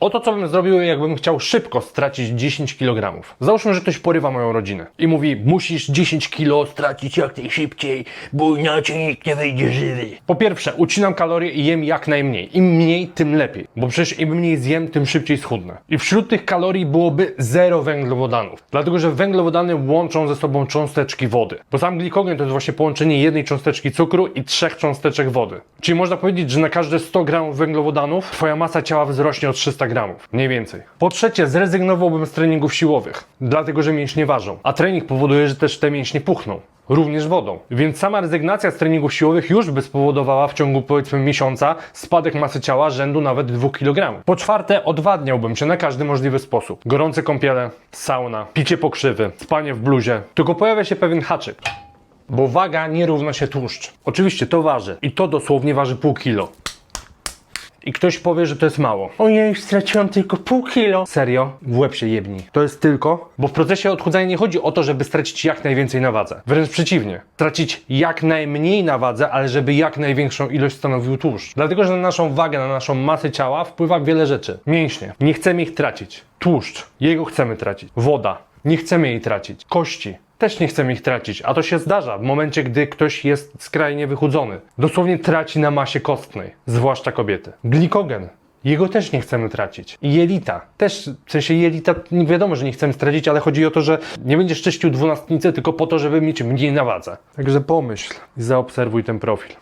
Oto co bym zrobił, jakbym chciał szybko stracić 10 kg. Załóżmy, że ktoś porywa moją rodzinę i mówi, musisz 10 kg stracić jak najszybciej, bo inaczej nikt nie wyjdzie żywy. Po pierwsze, ucinam kalorie i jem jak najmniej. Im mniej, tym lepiej, bo przecież im mniej zjem, tym szybciej schudnę. I wśród tych kalorii byłoby zero węglowodanów, dlatego że węglowodany łączą ze sobą cząsteczki wody. Bo sam glikogen to jest właśnie połączenie jednej cząsteczki cukru i trzech cząsteczek wody. Czyli można powiedzieć, że na każde 100 gramów węglowodanów twoja masa ciała wzrośnie o 300 gramów, mniej więcej. Po trzecie, zrezygnowałbym z treningów siłowych, dlatego że mięśnie ważą, a trening powoduje, że też te mięśnie puchną. Również wodą. Więc sama rezygnacja z treningów siłowych już by spowodowała w ciągu powiedzmy miesiąca spadek masy ciała rzędu nawet 2 kg. Po czwarte, odwadniałbym się na każdy możliwy sposób. Gorące kąpiele, sauna, picie pokrzywy, spanie w bluzie. Tylko pojawia się pewien haczyk. Bo waga nie równa się tłuszcz. Oczywiście to waży. I to dosłownie waży pół kilo. I ktoś powie, że to jest mało. Ojej, straciłam tylko pół kilo. Serio? W łeb się jebni. To jest tylko, bo w procesie odchudzania nie chodzi o to, żeby stracić jak najwięcej na wadze. Wręcz przeciwnie. Stracić jak najmniej na wadze, ale żeby jak największą ilość stanowił tłuszcz. Dlatego, że na naszą wagę, na naszą masę ciała wpływa wiele rzeczy. Mięśnie. Nie chcemy ich tracić. Tłuszcz. Jego chcemy tracić. Woda. Nie chcemy jej tracić. Kości. Też nie chcemy ich tracić, a to się zdarza w momencie, gdy ktoś jest skrajnie wychudzony. Dosłownie traci na masie kostnej, zwłaszcza kobiety. Glikogen. Jego też nie chcemy tracić. Jelita. Też, w sensie jelita, nie wiadomo, że nie chcemy stracić, ale chodzi o to, że nie będziesz czyścił dwunastnicy tylko po to, żeby mieć mniej na wadze. Także pomyśl i zaobserwuj ten profil.